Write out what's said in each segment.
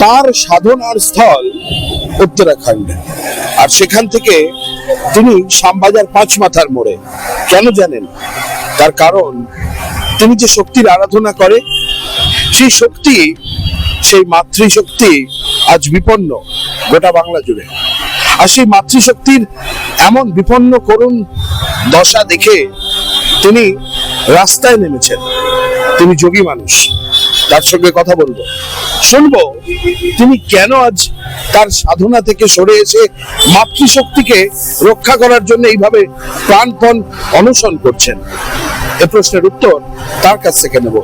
তার সাধনার স্থল উত্তরাখণ্ড। আর সেখান থেকে তিনি শ্যামবাজার পাঁচ মাথার মোড়ে। কেন জানেন? তার কারণ, তিনি যে শক্তির আরাধনা করে, সেই শক্তি, সেই মাতৃশক্তি আজ বিপন্ন গোটা বাংলা জুড়ে। আর সেই মাতৃশক্তির এমন বিপন্ন করুণ দশা দেখে তিনি রাস্তায় নেমেছেন। তিনি যোগী মানুষ। তার সঙ্গে কথা বলব। শুনব, তিনি কেন আজ তার সাধনা থেকে সরে এসে মাতৃশক্তিকে রক্ষা করার জন্য এইভাবে প্রাণপণ অনশন করছেন? এ প্রশ্নের উত্তর তার কাছ থেকে নেব।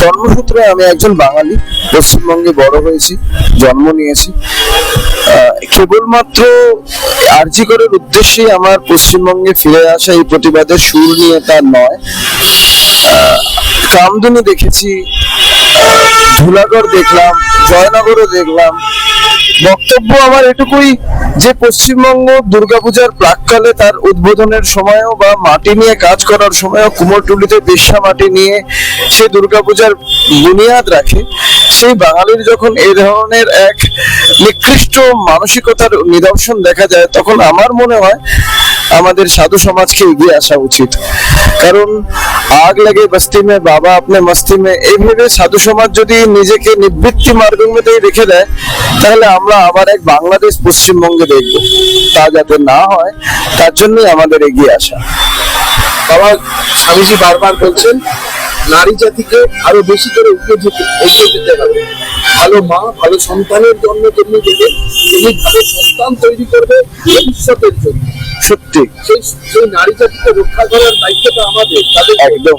জন্মসূত্রে আমি একজন বাঙালি, পশ্চিমবঙ্গে বড় হয়েছি, জন্ম নিয়েছি। কেবলমাত্র আরজি করার উদ্দেশ্যে আমার পশ্চিমবঙ্গে ফিরে আসা এই প্রতিবাদের সুর নিয়ে তা নয়। আহ, কামদুনি দেখেছি ধুলাগড় দেখলাম জয়নগরও দেখলাম। বক্তব্য আমার এটুকুই যে পশ্চিমবঙ্গ দুর্গাপূজার প্রাককালে তার উদ্বোধনের সময়ও বা মাটি নিয়ে কাজ করার সময়ও কুমোরটুলিতে বেশ্যা মাটি নিয়ে সে দুর্গাপূজার বুনিয়াদ রাখে সেই বাঙালির যখন এই ধরনের এক নিকৃষ্ট মানসিকতার নিদর্শন দেখা যায় তখন আমার মনে হয় আমাদের সাধু সমাজকে এগিয়ে আসা উচিত। কারণ আগ লাগে বস্তি মে বাবা আপনি মস্তি মে এইভাবে সাধু সমাজ যদি নিজেকে নিবৃত্তি মার্গমতেই রেখে দেয়, তাহলে আমরা আবার এক বাংলাদেশ পশ্চিমবঙ্গে দেখব। তা যাতে না হয়, তার জন্যই আমাদের এগিয়ে আসা। বাবা, স্বামীজি বারবার বলছেন নারী জাতিকে আরও বেশি করে যেতে এগিয়ে যেতে হবে। ভালো মা ভালো সন্তানের জন্য তেমনি দেবে তিনি ভালো সন্তান তৈরি করবে ভবিষ্যতের জন্য। সত্যি। সেই সেই নারী জাতিকে রক্ষা করার দায়িত্বটা আমাদের তাদের একদম।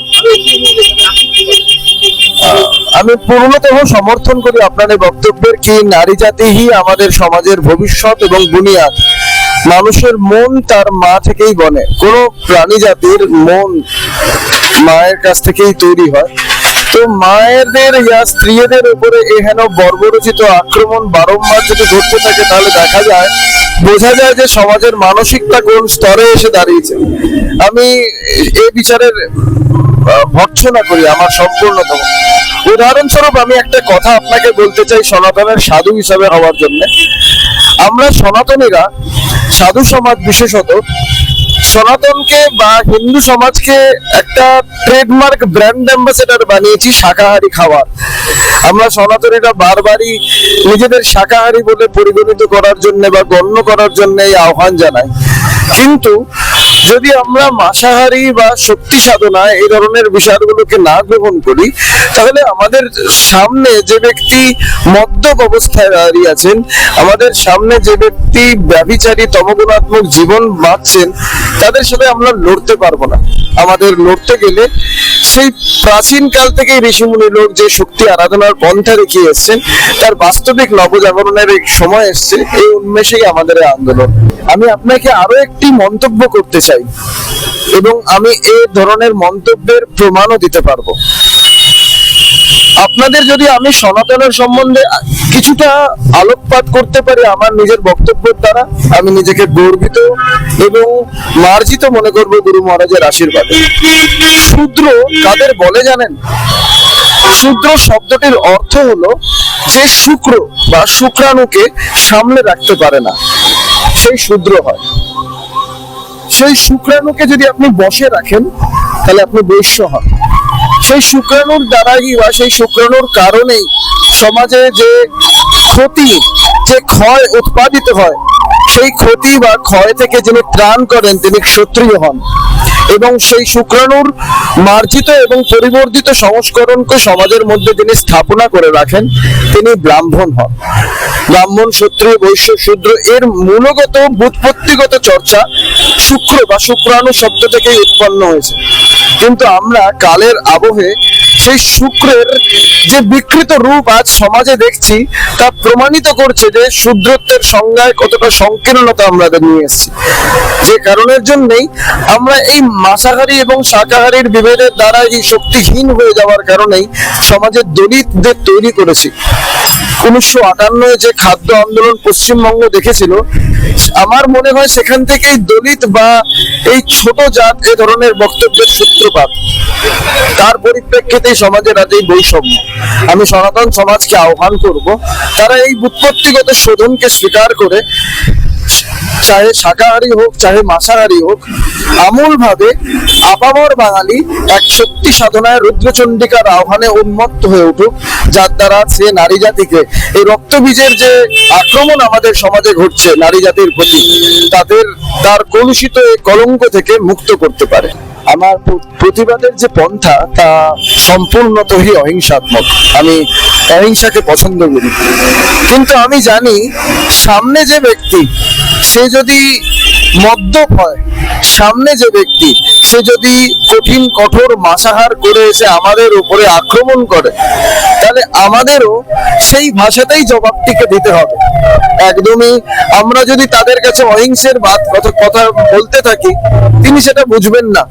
আমি পূর্ণতম সমর্থন করি আপনার এই বক্তব্যের কি নারী জাতিই আমাদের সমাজের ভবিষ্যৎ এবং বুনিয়াদ। মানুষের মন তার মা থেকেই বনে। কোনো প্রাণী জাতির মন মায়ের কাছ থেকেই তৈরি হয়। তো মায়েদের ইয়া স্ত্রীদের উপরে এহেন বর্বরচিত আক্রমণ বারংবার যদি ঘটতে থাকে তাহলে দেখা যায় বোঝা যায় যে সমাজের মানসিকতা কোন স্তরে এসে দাঁড়িয়েছে। আমি এই বিচারের আহ, ভর্ৎসনা করি আমার সম্পূর্ণতম। উদাহরণস্বরূপ আমি একটা কথা আপনাকে বলতে চাই সনাতনের সাধু হিসাবে হওয়ার জন্য। আমরা সনাতনীরা সাধু সমাজ বিশেষত সনাতনকে বা হিন্দু সমাজকে একটা ট্রেডমার্ক ব্র্যান্ড অ্যাম্বাসেডার বানিয়েছি শাকাহারি খাবার আমরা সনাতনীরা বারবারই নিজেদের শাকাহারি বলে পরিগণিত করার জন্য বা গণ্য করার জন্য এই আহ্বান জানাই। কিন্তু যদি আমরা মাসাহারি বা শক্তি সাধনা এই ধরনের বিষয়গুলোকে না গ্রহণ করি, তাহলে আমাদের সামনে যে ব্যক্তি মদ্যপ অবস্থায় দাঁড়িয়ে আছেন, আমাদের সামনে যে ব্যক্তি ব্যভিচারী, তমগুণাত্মক জীবন বাঁচছেন, তাদের সাথে আমরা লড়তে পারব না। আমাদের লড়তে গেলে সেই প্রাচীন কাল থেকে ঋষিমুনি লোক যে শক্তি আরাধনার পন্থা দেখিয়ে এসছেন, তার বাস্তবিক নবজাগরণের সময় এসছে, এই উন্মেষেই আমাদের আন্দোলন। আমি আপনাকে আরও একটি মন্তব্য করতে চাই এবং আমি এই ধরনের মন্তব্যের প্রমাণও দিতে পারব। আপনাদের যদি আমি সনাতনের সম্বন্ধে কিছুটা আলোকপাত করতে পারি আমার নিজের বক্তব্যের দ্বারা, আমি নিজেকে গর্বিত এবং মার্জিত মনে করব গুরু মহারাজের আশীর্বাদে। শূদ্র কাদের বলে জানেন? শূদ্র শব্দটির অর্থ হলো যে শুক্র বা শুক্রাণুকে সামলে রাখতে পারে না। সেই শূদ্র হয়। সেই শুক্রাণুকে যদি আপনি বসে রাখেন, তাহলে আপনি বৈশ্য হন। সেই শুক্রাণুর দ্বারাই বা সেই শুক্রাণুর কারণেই সমাজে যে ক্ষতি, যে ক্ষয় উৎপাদিত হয়, সেই ক্ষতি বা ক্ষয় থেকে যিনি ত্রাণ করেন, তিনি ক্ষত্রিয় হন। এবং সেই শুক্রাণুর মার্জিত এবং পরিবর্ধিত সংস্করণকে সমাজের মধ্যে তিনি স্থাপনা করে রাখেন, তিনি ব্রাহ্মণ হন। ব্রাহ্মণ, ক্ষত্রিয়, বৈশ্য, শূদ্র, এর মূলগত বুৎপত্তিগত চর্চা শুক্র বা শুক্রাণু শব্দ থেকেই উৎপন্ন হয়েছে। কিন্তু আমরা কালের আবহে সেই শুক্রের যে বিকৃত রূপ আজ সমাজে দেখছি, তা প্রমাণিত করছে যে শূদ্রত্বের সংজ্ঞায় কতটা সংকীর্ণতা আমরা নিয়ে এসেছি। যে কারণের জন্যই আমরা এই মাসাহারি এবং শাকাহারীর বিভেদের দ্বারা এই শক্তিহীন হয়ে যাওয়ার কারণেই সমাজের দলিতদের তৈরি করেছি। উনিশশো আটান্নয় যে খাদ্য আন্দোলন পশ্চিমবঙ্গ দেখেছিল, আমার মনে হয় সেখান থেকেই দলিত বা এই ছোট জাত এ ধরনের বক্তব্যের সূত্রপাত। তার পরিপ্রেক্ষিতেই সমাজের আজ এই বৈষম্য। আমি সনাতন সমাজকে আহ্বান করব, তারা এই উৎপত্তিগত শোধনকে স্বীকার করে চাহে শাকাহারি হোক, চাহে মাসাহারি হোক আমূল ভাবে আপামর বাঙালি এক শক্তি সাধনায় রুদ্রচণ্ডিকার আহ্বানে উন্মত্ত হয়ে উঠুক, যার দ্বারা সে নারী জাতিকে এই রক্তবীজের যে আক্রমণ আমাদের সমাজে ঘটছে নারী জাতির প্রতি, তাদের তার কলুষিত এই কলঙ্ক থেকে মুক্ত করতে পারে। আমার প্রতিবাদের যে পন্থা, তা সম্পূর্ণতই অহিংসাত্মক। আমি অহিংসাকে পছন্দ করি। কিন্তু আমি জানি, সামনে যে ব্যক্তি, সে যদি মদ্যপ হয় সামনে যে ব্যক্তি, সে যদি কঠিন, কঠোর মাসাহার করে এসে আমাদের উপরে আক্রমণ করে, তাহলে আমাদেরও সেই ভাষাতেই জবাবটিকে দিতে হবে। একদমই আমরা যদি তাদের কাছে অহিংসের বাদ কথা কথা বলতে থাকি, তিনি সেটা বুঝবেন না।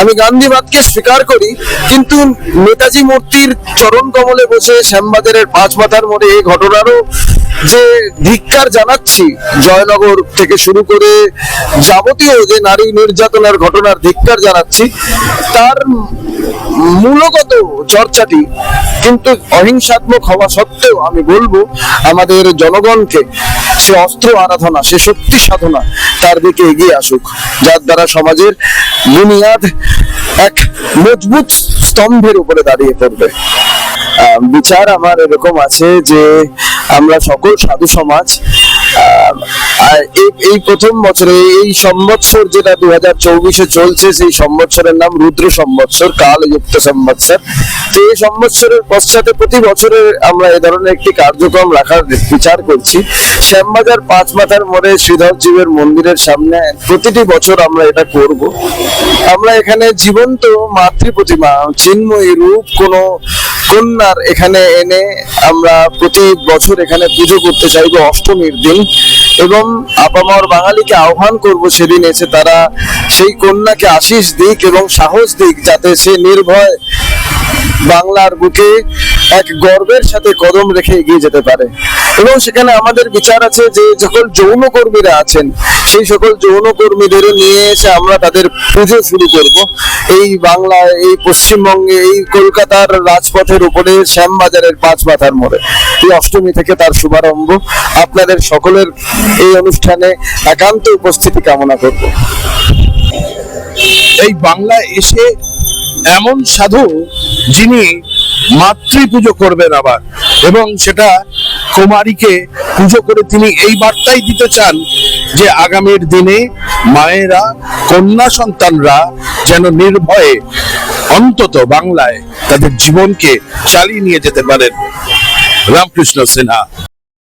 আমি গান্ধীবাদকে স্বীকার করি, কিন্তু নেতাজি মূর্তির চরণ কমলে বসে শ্যামবাজারের পাঁচ মাথার মোড়ে এই ঘটনারও যে ধিক্কার জানাচ্ছি, জয়নগর থেকে শুরু করে যাবতীয় যে নারী নির্যাতনের ঘটনার ধিক্কার জানাচ্ছি। তার মূলগত চর্চাটি কিন্তু অহিংসাত্মক হওয়া সত্ত্বেও আমি বলব, আমাদের জনগণকে সে অস্ত্র আরাধনা, সে শক্তি সাধনা তার দিকে এগিয়ে আসুক। যার দ্বারা সমাজের বুনিয়াদ এক মজবুত স্তম্ভের উপরে দাঁড়িয়ে পড়বে। বিচার আমার এরকম আছে যে আমরা সকল সাধু সমাজ এই- প্রথম বছরে, এই সম্বৎসর যেটা দু হাজার চৌবিশে চলছে, সেই সম্বৎসরের নাম রুদ্র সম্বৎসর, কালযুক্ত সম্বৎসর। তো এই সম্বৎসরের পশ্চাতে প্রতি বছরে আমরা এ ধরনের একটি কার্যক্রম রাখার বিচার করছি। শ্যামবাজার পাঁচ মাথার মোড়ে শ্রীধর জীবের মন্দিরের সামনে প্রতিটি বছর আমরা এটা করব। আমরা এখানে জীবন্ত মাতৃ প্রতিমা, চিন্ময়ী রূপ, কোনো কন্যার এখানে এনে আমরা প্রতি বছর এখানে পুজো করতে চাইব অষ্টমীর দিন এবং আপামর বাঙালিকে আহ্বান করব সেদিন এসে তারা সেই কন্যাকে আশিস দিক এবং সাহস দিক যাতে সে নির্ভয় বাংলার বুকে এক গর্বের সাথে কদম রেখে এগিয়ে যেতে পারে। এবং সেখানে আমাদের বিচার আছে যে সকল যৌন কর্মীরা আছেন, সেই সকল যৌন কর্মীদের নিয়ে এসে আমরা তাদের পুজো শুরু করব। এই বাংলায় এই পশ্চিমবঙ্গে, এই কলকাতার রাজপথের উপরে শ্যামবাজারের পাঁচ মাথার মোড়ে। এই অষ্টমী থেকে তার শুভারম্ভ। আপনাদের সকলের এই অনুষ্ঠানে একান্ত উপস্থিতি কামনা করব। এই বাংলায় এসে এমন সাধু যিনি মাতৃ পুজো করবেন আবার। এবং সেটা কুমারীকে পুজো করে তিনি এই বার্তাই দিতে চান যে আগামীর দিনে মায়েরা, কন্যা সন্তানরা যেন নির্ভয়ে অন্তত বাংলায় তাদের জীবনকে চালিয়ে নিয়ে যেতে পারেন। রামকৃষ্ণ সিনহা।